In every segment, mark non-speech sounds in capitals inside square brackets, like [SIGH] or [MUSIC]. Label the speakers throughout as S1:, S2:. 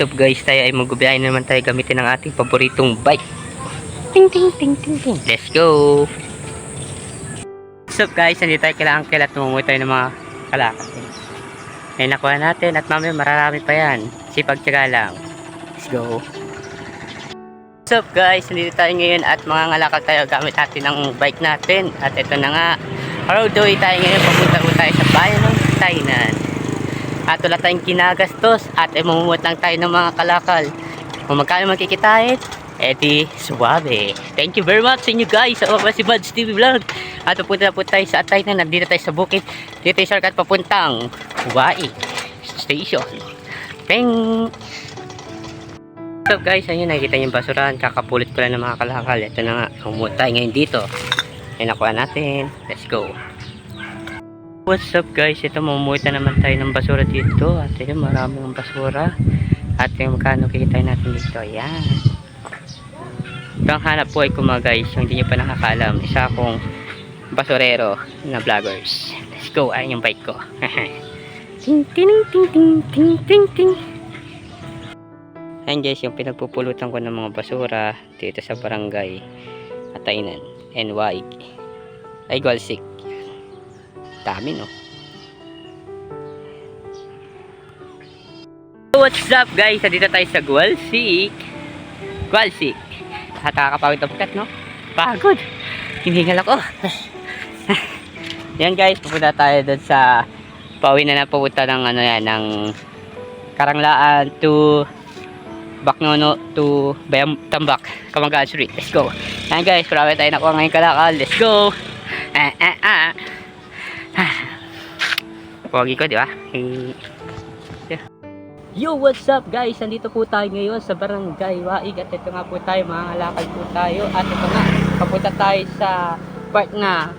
S1: What's up guys, tayo ay magbibiyahe naman tayo gamitin ang ating paboritong bike. Ting ting ting ting ting. Let's go! What's up guys, nandito tayo kailangan kailan tumumoy tayo ng mga kalakal. May nakuha natin at mamaya mararami pa yan. Sipag tiyaga lang. Let's go! What's up guys, nandito tayo ngayon at mga ngalakal tayo gamit natin ang bike natin. At ito na nga, roadway tayo ngayon. Papunta po tayo sa bayan ng Tainan. At wala tayong kinagastos at eh, lang tayo ng mga kalakal. Kung magkano magkikitain, edi suwabe. Thank you very much sa inyo guys. Sa mga si Buds TV Vlog. At pupunta na po tayo sa Atay na. Nandito tayo sa bukid. Dito tayo shortcut papuntang Hawaii Station. Peng! So guys, ayun nakikita niyo yung basurahan. Kakapulit ko lang ng mga kalakal. Ito na nga. Mamumut tayo ngayon dito. Ay nakuha natin. Let's go. What's up guys? Ito mamumuita naman tayo ng basura dito. At yun, maraming basura. At yung magkano kikita natin dito. Ayan. Ito ang hanap buhay ko mga guys. Yung hindi nyo pa nakakalam. Isa akong basurero na vloggers. Let's go. Ayan yung bike ko. [LAUGHS] ting ting ting ting ting ting ting. Ayan guys, yung pinagpupulutan ko ng mga basura dito sa barangay Ataynan, NY. Ay, Golsik. Dami, no? What's up, guys? Dito tayo sa Gualsik. Gualsik. At nakakapawid ang kat, no? Pagod. Hinihingal ako. [LAUGHS] yan, guys. Pupunta tayo doon sa pauwi na na pupunta ng ano yan, ng Karanglaan to Baknono to Bayam Tambak, Kamagaan Street. Let's go. Yan, guys. Marami tayo nakuha ngayon kalakal. Let's go. Ah, ah, ah. Pogi ko, di ba? Eh. Yo, what's up guys? Nandito po tayo ngayon sa Barangay Waig at ito nga po tayo, mga lakad po tayo at ito nga, papunta tayo sa part na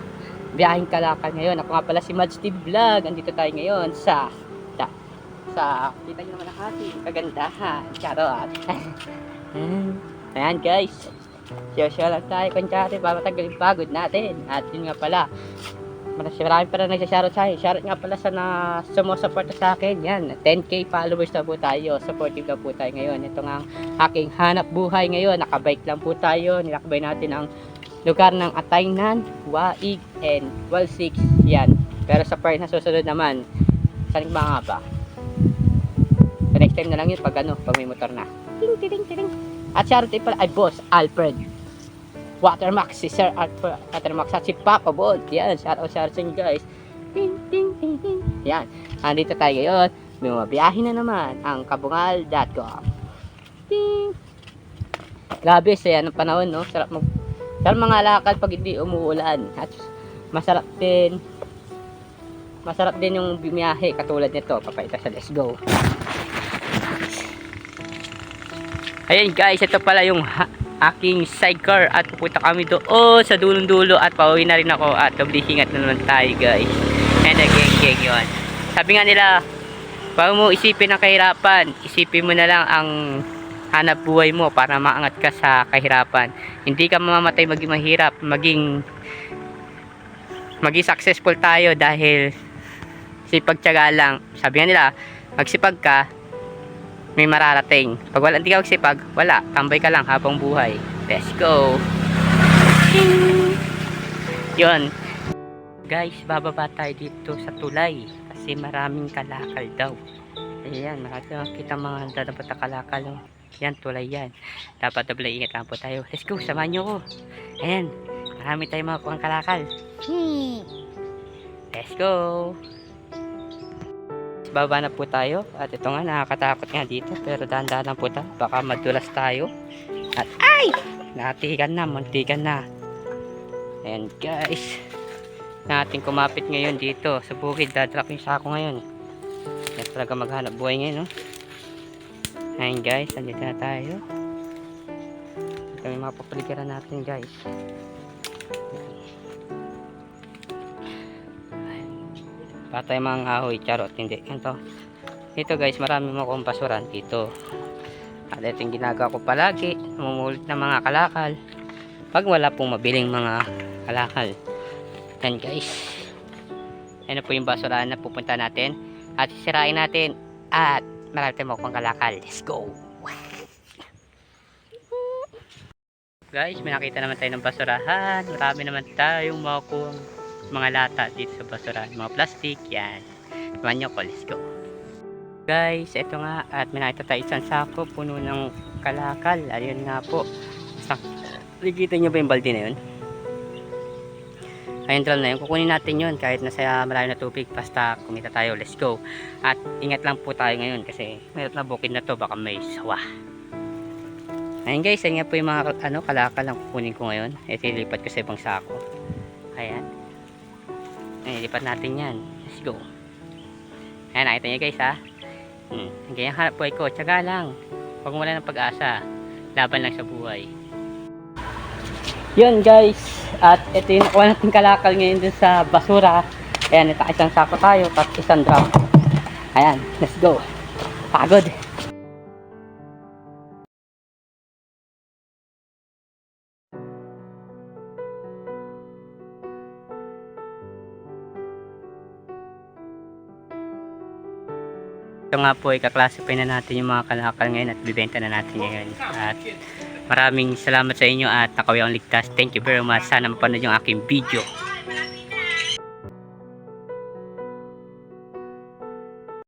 S1: biyaheng kalakal ngayon. Ako nga pala si Mads TV Vlog. Nandito tayo ngayon sa sa, sa kita nyo naman ang ating kagandahan. Charot. [LAUGHS] Ayan guys. Share-share lang tayo para matagal yung pagod natin. At yun nga pala, Marami marami pa rin nagsashoutout sa akin. Shoutout nga pala sa na sumusuporta sa akin. Yan, 10k followers na po tayo. Supportive na po tayo ngayon. Ito nga ang aking hanap buhay ngayon. Nakabike lang po tayo. Nilakbay natin ang lugar ng Ataynan, Waig, and Walsix. Yan. Pero sa part na susunod naman, saan ba nga ba? So next time na lang yun pag ano, pag may motor na. Ting, ting, ting. At shoutout pala ay Boss Alfred Watermax, si Sir Arthur Watermax at si Papa Bolt. Yan, shout out, sa inyo guys. Ting, ting, ting, ting. Yan, andito tayo ngayon. May mga biyahe na naman ang kabungal.com. Ting. Grabe, saya ng panahon, no? Sarap mag... Sarap mga lakad pag hindi umuulan. At masarap din. Masarap din yung biyahe katulad nito. Papayta sa let's go. Ayan guys, ito pala yung ha- aking sidecar at pupunta kami doon sa dulong dulo at pauwi na rin ako at kablihingat na naman tayo guys. And again gang yun. Sabi nga nila bago mo isipin ang kahirapan. Isipin mo na lang ang hanap buhay mo para maangat ka sa kahirapan. Hindi ka mamamatay maging mahirap maging maging successful tayo dahil sipag tiyaga lang. Sabi nga nila magsipag ka may mararating. Pag wala, hindi ka magsipag, wala. Tambay ka lang habang buhay. Let's go. Ting! Yun. Guys, bababa tayo dito sa tulay. Kasi maraming kalakal daw. Ayan, nakakita mga dadapat na kalakal. Oh. Yan, tulay yan. Dapat double ingat lang po tayo. Let's go, samahan nyo ko. Ayan, marami tayong mga kuhang kalakal. Let's go. Baba na po tayo. At ito nga, nakakatakot nga dito. Pero dahan-dahan lang po tayo. Baka madulas tayo. At ay! Natikan na, muntikan na. Ayan guys. Natin kumapit ngayon dito sa bukid. Dadrop yung sako ngayon. Yan talaga maghanap buhay ngayon, no? Ayan guys, nandito na tayo. Ito yung mga natin guys. Patay mga ahoy charot hindi. Ito ito guys marami mga kumpasuran dito. At ito yung ginagawa ko palagi namumulit ng mga kalakal. Pag wala pong mabiling mga kalakal. Yan guys. Na po yung basurahan na pupunta natin. At sisirain natin. At marami tayong makukuha kalakal. Let's go! Guys, may nakita naman tayo ng basurahan. Marami naman tayong makukuha mga lata dito sa basurahan. Mga plastic, yan. Tuwan nyo ko, let's go. Guys, ito nga. At may nakita tayo isang sako puno ng kalakal. Ayun nga po. Nakikita nyo ba yung balde na yun? Ayun drum na yun. Kukunin natin yun kahit nasa malayo na tubig. Basta kumita tayo. Let's go. At ingat lang po tayo ngayon kasi meron na bukid na to. Baka may sawa. Ayun guys. Ayun nga po yung mga ano, kalakal ang kukunin ko ngayon. Ito ilipat ko sa ibang sako. Ayan. Ayun, ilipat natin yan. Let's go. Ayan, nakita nyo guys ha. Hmm. Ganyan hanap buhay ko. Tsaga lang. Huwag wala ng pag-asa. Laban lang sa buhay. Yun guys, at ito yung nakuha natin kalakal ngayon dun sa basura. Ayan, ito isang sako tayo, tapos isang drum. Ayan, let's go. Pagod. Ito nga po, ikaklasify na natin yung mga kalakal ngayon at bibenta na natin ngayon. At maraming salamat sa inyo at nakawi ang ligtas. Thank you very much. Sana mapanood yung aking video.